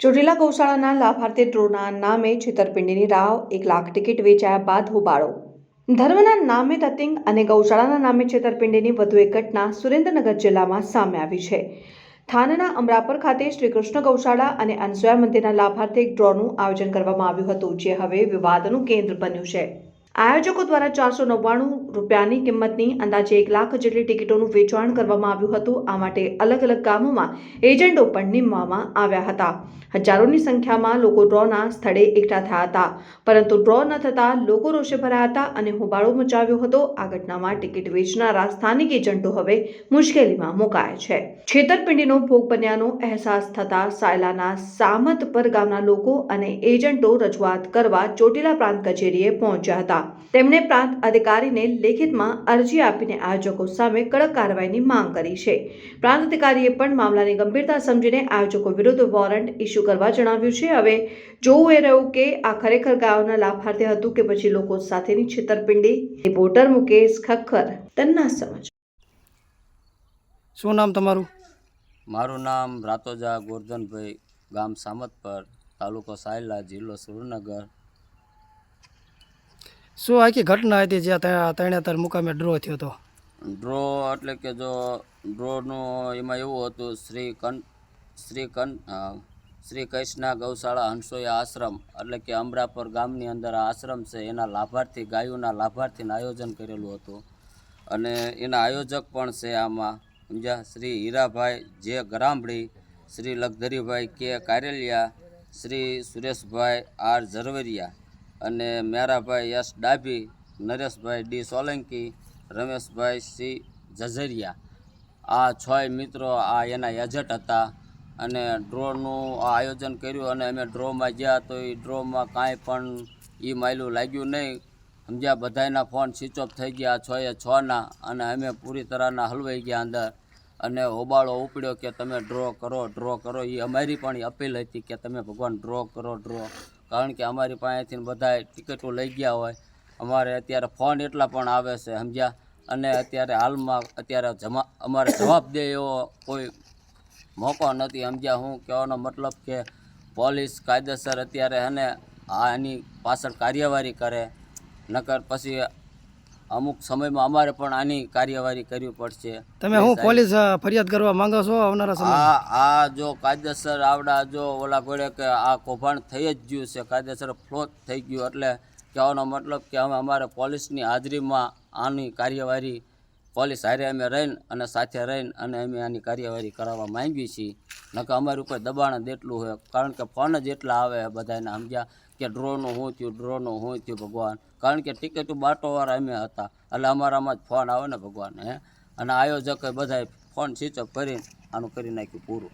ચોટીલા ગૌશાળાના લાભાર્થી ડ્રોના નામે છેતરપિંડીની રાવ, એક લાખ ટિકિટ વેચાયા બાદ હોબાળો. ધર્મના નામે તતિંગ અને ગૌશાળાના નામે છેતરપિંડીની વધુ એક ઘટના સુરેન્દ્રનગર જિલ્લામાં સામે આવી છે. થાનના અમરાપર ખાતે શ્રી કૃષ્ણ ગૌશાળા અને અનસુયા મંદિરના લાભાર્થી ડ્રોનું આયોજન કરવામાં આવ્યું હતું, જે હવે વિવાદનું કેન્દ્ર બન્યું છે. આયોજકો દ્વારા ચારસો નવ્વાણું રૂપિયાની કિંમતની અંદાજે એક લાખ જેટલી ટિકિટોનું વેચાણ કરવામાં આવ્યું હતું. આ માટે અલગ અલગ ગામોમાં એજન્ટો પણ નીમવામાં આવ્યા હતા. હજારોની સંખ્યામાં લોકો ડ્રોના સ્થળે એકઠા થયા હતા. પરંતુ ડ્રો ન થતાં લોકો રોષે ભરાયા હતા અને હોબાળો મચાવ્યો હતો. આ ઘટનામાં ટિકિટ વેચનારા સ્થાનિક એજન્ટો હવે મુશ્કેલીમાં મુકાયા છે. છેતરપિંડીનો ભોગ બન્યાનો અહેસાસ થતાં સાયલાના સામતપર ગામના લોકો અને એજન્ટો રજૂઆત કરવા ચોટીલા પ્રાંત કચેરીએ પહોંચ્યા હતા. તેમણે પ્રાંત અધિકારીને લેખિતમાં અરજી આપીને આયોજકો સામે કડક કાર્યવાહીની માંગ કરી છે. પ્રાંત અધિકારીએ પણ મામલાની ગંભીરતા સમજીને આયોજકો વિરુદ્ધ વોરંટ ઇસ્યુ કરવા જણાવ્યું છે. હવે જોવું એ રહ્યું કે આ ખરેખર ગાયોના લાભાર્થી હતું કે પછી લોકો સાથેની છેતરપિંડી? રિપોર્ટર મુકેશ ખક્કર. તન્ના સમજ શું નામ તમારું? મારું નામ રાતોજા ગોરધનભાઈ ગામ સામત પર તાલુકો સાયલા જિલ્લો સુરેન્દ્રનગર. શું આખી ઘટના હતી જ્યાં તેણે ત્રણે મુકામે ડ્રો થયો હતો ડ્રો એટલે કે જો ડ્રોનું એમાં એવું હતું, શ્રી કન શ્રી કન શ્રી કૃષ્ણા ગૌશાળા હંસોયા આશ્રમ એટલે કે અમરાપર ગામની અંદર આ આશ્રમ છે, એના લાભાર્થી, ગાયોના લાભાર્થીનું આયોજન કરેલું હતું. અને એના આયોજક પણ છે આમાં, સમજ્યા? શ્રી હીરાભાઈ જે ગરામડી, શ્રી લગધરીભાઈ કે કારેલિયા, શ્રી સુરેશભાઈ આર ઝરવરિયા. અને મેરાભાઈ યશ ડાભી, નરેશભાઈ ડી સોલંકી, રમેશભાઈ સી જઝરિયા આ છ મિત્રો આ એના એજન્ટ હતા અને ડ્રોનું આ આયોજન કર્યું અને અમે ડ્રોમાં ગયા તો એ ડ્રોમાં કાંઈ પણ એ માયલું લાગ્યું નહીં. સમજ્યા બધાયના ફોન સ્વિચ ઓફ થઈ ગયા છ એ છના અને અમે પૂરી તરહના હલવાઈ ગયા અંદર. અને હોબાળો ઉપડ્યો કે તમે ડ્રો કરો ડ્રો કરો. એ અમારી પણ અપીલ હતી કે તમે ભગવાન ડ્રો કરો ડ્રો કારણ કે અમારી પાસેથી બધા ટિકિટો લઈ ગયા હોય. અમારે અત્યારે ફોન એટલા પણ આવે છે, સમજ્યા? અને અત્યારે હાલમાં અત્યારે જમા, અમારે જવાબ દે એવો કોઈ મોકો નથી, સમજ્યા? હું કહેવાનો મતલબ કે પોલીસ કાયદેસર અત્યારે અને આની પાછળ કાર્યવાહી કરે. નકર પછી અમુક સમયમાં અમારે પણ આની કાર્યવાહી કરવી પડશે. તમે હું પોલીસ ફરિયાદ કરવા માંગો છો આવનારા સમય આ આ જો કાયદેસર આવડા જો ઓલા ગોળે કે આ કૌભાંડ થઈ જ ગયું છે કાયદેસર ફ્લોટ થઈ ગયું એટલે કહેવાનો મતલબ કે અમે અમારે પોલીસની હાજરીમાં આની કાર્યવાહી પોલીસ હારે અમે રહીને અને સાથે રહીને અને અમે આની કાર્યવાહી કરાવવા માંગીએ છીએ. નકર અમારી ઉપર દબાણ જ એટલું હોય, કારણ કે ફોન જ એટલા આવે બધાને સમજ્યા કે ડ્રોનું શું થયું, ડ્રોનું શું થયું ભગવાન. કારણ કે ટિકિટ બાટોવાળા અમે હતા. એટલે અમારામાં જ ફોન આવે ને ભગવાન, હે? અને આયોજકે બધાએ ફોન સ્વિચ ઓફ કરીને આનું કરી નાખ્યું પૂરું.